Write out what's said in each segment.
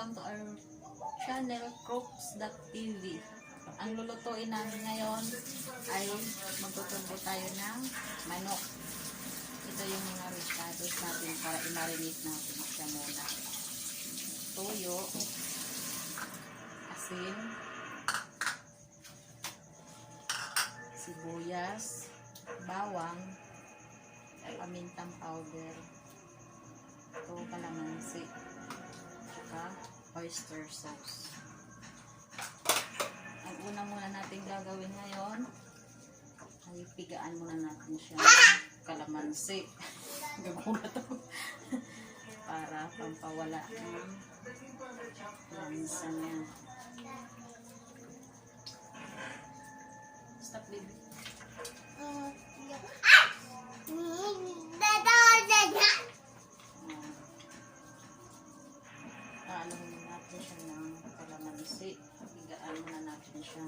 welcome to our channel Crooks.tv Ang lulutuin namin ngayon ay magtutubo tayo ng manok. Ito yung mga ricados natin para i-marinate natin siya muna. Toyo, asin, sibuyas, bawang, pamintang powder, ito kalamansi, tsaka oyster sauce. Ang una muna natin gagawin ngayon ay pigaan muna natin siya ng kalamansi. Gagulat ako. Para pampawala ng lansa niya. Stop baby. Paano muna natin siya ng kalamansi. Pigaan muna natin siya.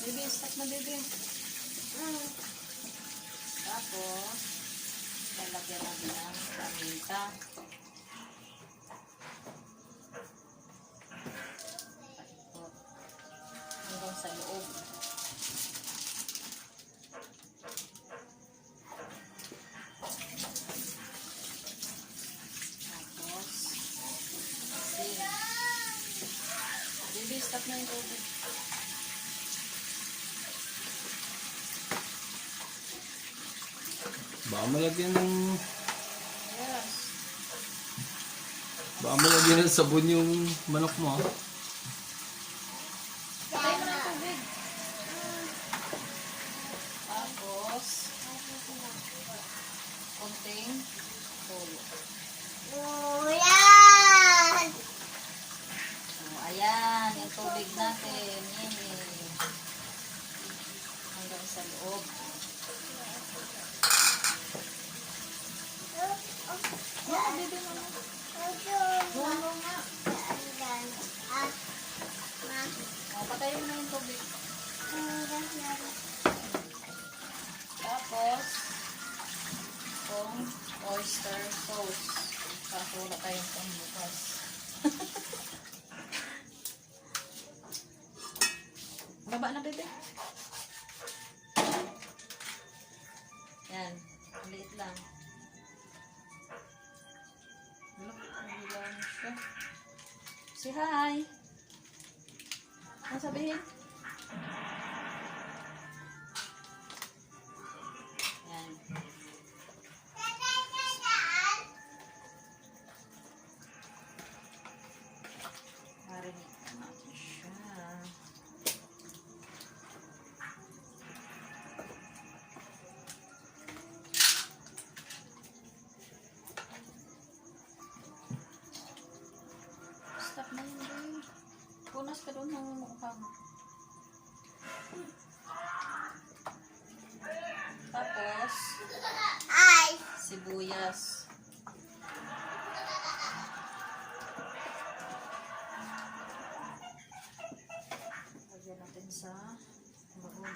Baby, stop na baby. Tapos, lalagyan natin ng paminta. Sa loob. Tapos, asin. Baby, stop na yung tubig. Baka malagyan ng... Yes. Baka malagyan ng sabon yung manok mo. ah. Patay mo na yung tubig. Tapos, konting tulo. So, ayan, yung tubig natin. Yay. Hanggang sa loob. Yeah, baby mama. Bulo nga. Mo na yung tubig. Tapos, Maliit lang. Ang lang siya. Say hi. Ano sabihin? Sibuyas. Lagyan natin sa baon.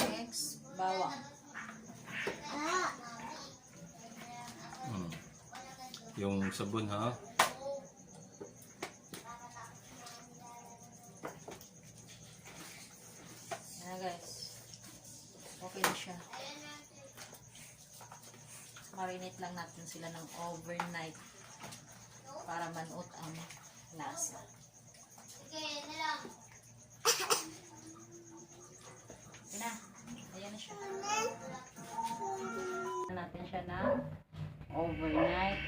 Next, bawang. Hmm. Yung sabon ha. Yan guys. Okay na siya. Marinate lang natin sila ng overnight para manuot ang lasa. Yun na. Ayan na siya. Natin siya ng overnight.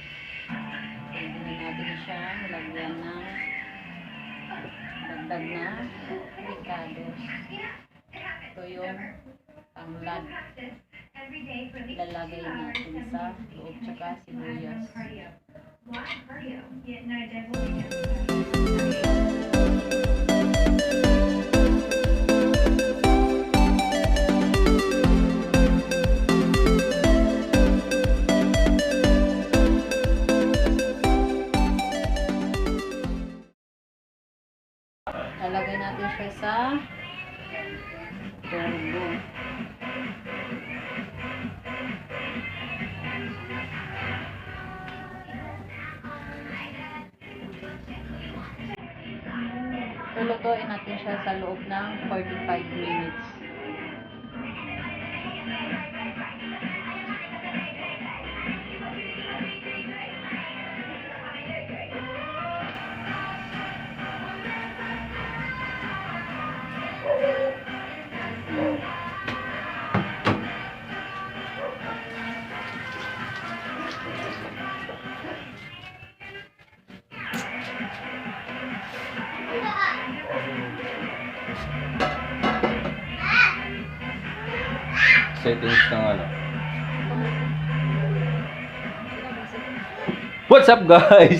Pwede na natin siya lagyan ng dagdag na ricados. Ito yung panglad. Ilalagay natin sa loob tsaka sibuyas. sa Lulutuin natin siya sa loob ng 45 minutes. Settings ng ano. What's up guys?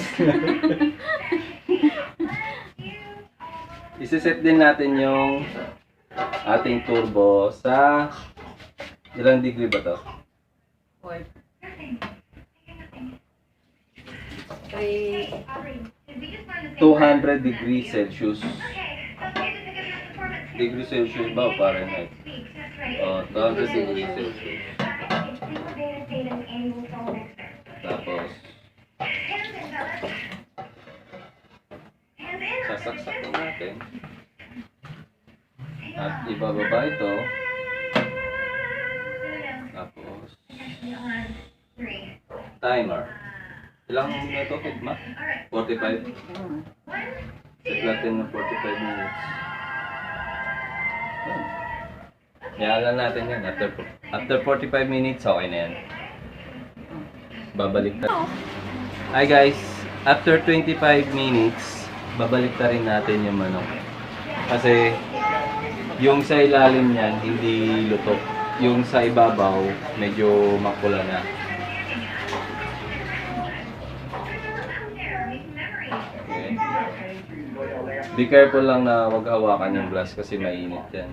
Isiset din natin yung ating turbo sa ilang degree ba to? Or three, 200 degrees Celsius. Degree Celsius ba o Fahrenheit? Oh, 200 degrees Celsius. Tapos, sasaksak na natin. At ibababa ito. Tapos, timer. Ilang minuto, Kidma? 45? mm, Set natin ng 45 minutes. Yan. Yalan natin yan. After, after 45 minutes, okay na yan. Babalik na. Hi guys! After 25 minutes, babalik na rin natin yung manok. Kasi, yung sa ilalim niyan, hindi luto. Yung sa ibabaw, medyo makula na. Okay. Be careful lang na wag hawakan yung glass kasi mainit yan.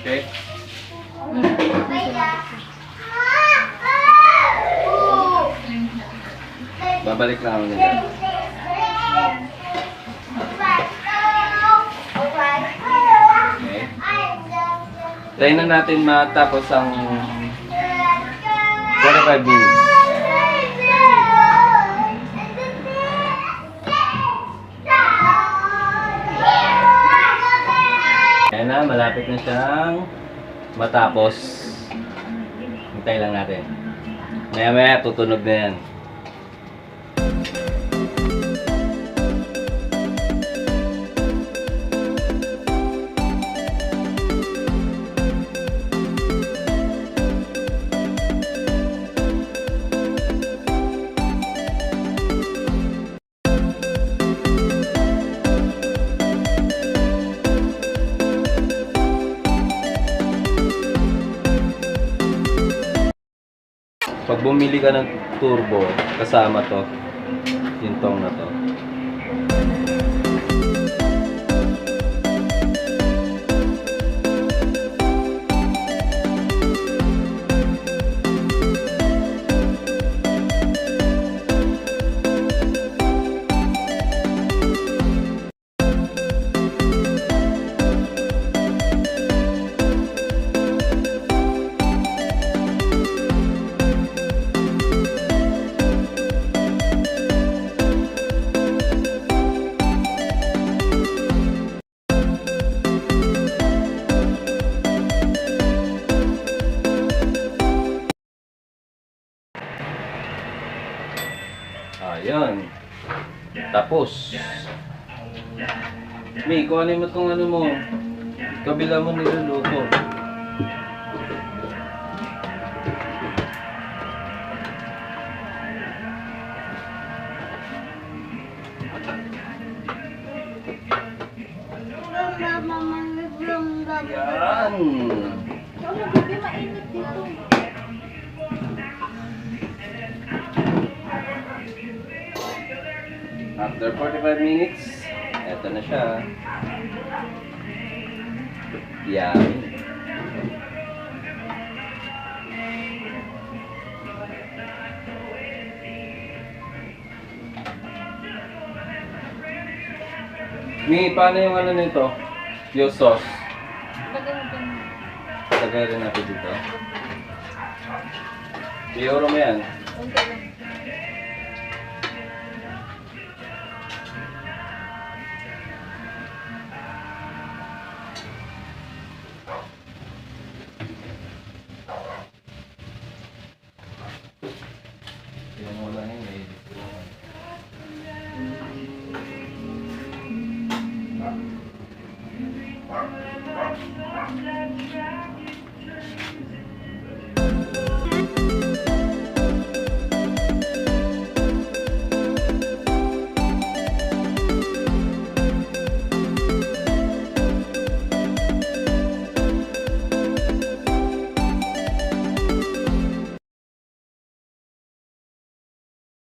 Okay? Babalik na ako nila. Okay? Tayo na natin matapos ang 45 minutes. Malapit na siyang matapos. Hintay lang natin. Maya maya, tutunog na yan. Pag bumili ka ng turbo, kasama to, yung tong na to. Tapos. Mi, kuhanin mo tong ano mo. Kabila mo niluluto. Yan. Ano, gabi mainit dito. After 45 minutes, eto na siya. Yummy. Mi, paano yung ano nito? Yung sauce. Lagay rin natin dito. I-euro mo yan. Lang.